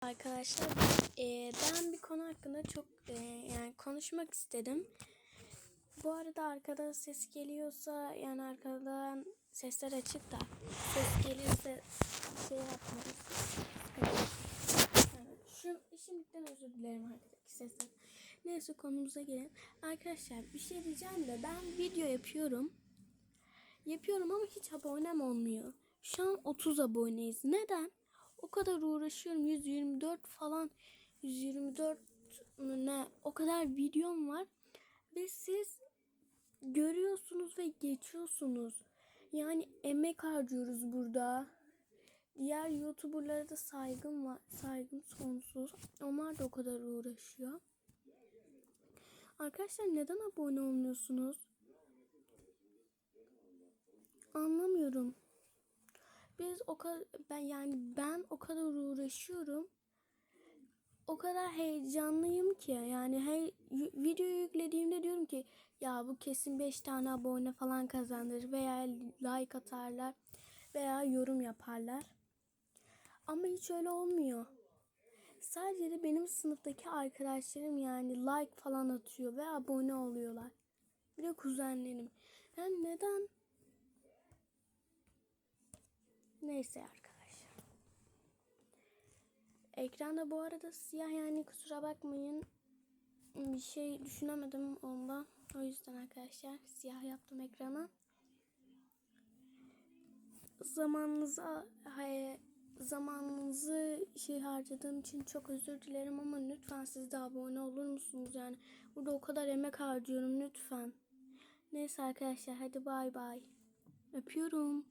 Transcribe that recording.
Arkadaşlar e, ben bir konu hakkında çok e, yani konuşmak istedim. Bu arada arkada ses geliyorsa yani arkadan sesler açık da ses geliyorsa şey yapmayın. Evet, şu, şimdiden özür dilerim arkadaki sesler. Neyse konumuza gelin. Arkadaşlar bir şey diyeceğim de ben video yapıyorum. Yapıyorum ama hiç abonem olmuyor. Şu an 30 aboneyiz. Neden? O kadar uğraşıyorum. 124 falan 124 mü ne o kadar videom var. Ve siz görüyorsunuz ve geçiyorsunuz. Yani emek harcıyoruz burada. Diğer YouTuber'lara da saygım var. Saygım sonsuz. Onlar da o kadar uğraşıyor. Arkadaşlar neden abone olmuyorsunuz? Anlamıyorum. Biz o kadar ben yani ben o kadar uğraşıyorum. O kadar heyecanlıyım ki yani her videoyu yüklediğimde diyorum ki ya bu kesin 5 tane abone falan kazanır veya like atarlar veya yorum yaparlar. Ama hiç öyle olmuyor. Sadece de benim sınıftaki arkadaşlarım yani like falan atıyor ve abone oluyorlar. Bir de kuzenlerim. Yani neden? Neyse arkadaşlar. Ekranda bu arada siyah yani kusura bakmayın. Bir şey düşünemedim ondan. O yüzden arkadaşlar siyah yaptım ekrana. Zamanınıza hay, zamanınızı şey harcadığım için çok özür dilerim ama lütfen siz de abone olur musunuz? Yani burada o kadar emek harcıyorum lütfen. Neyse arkadaşlar hadi bay bay. Öpüyorum.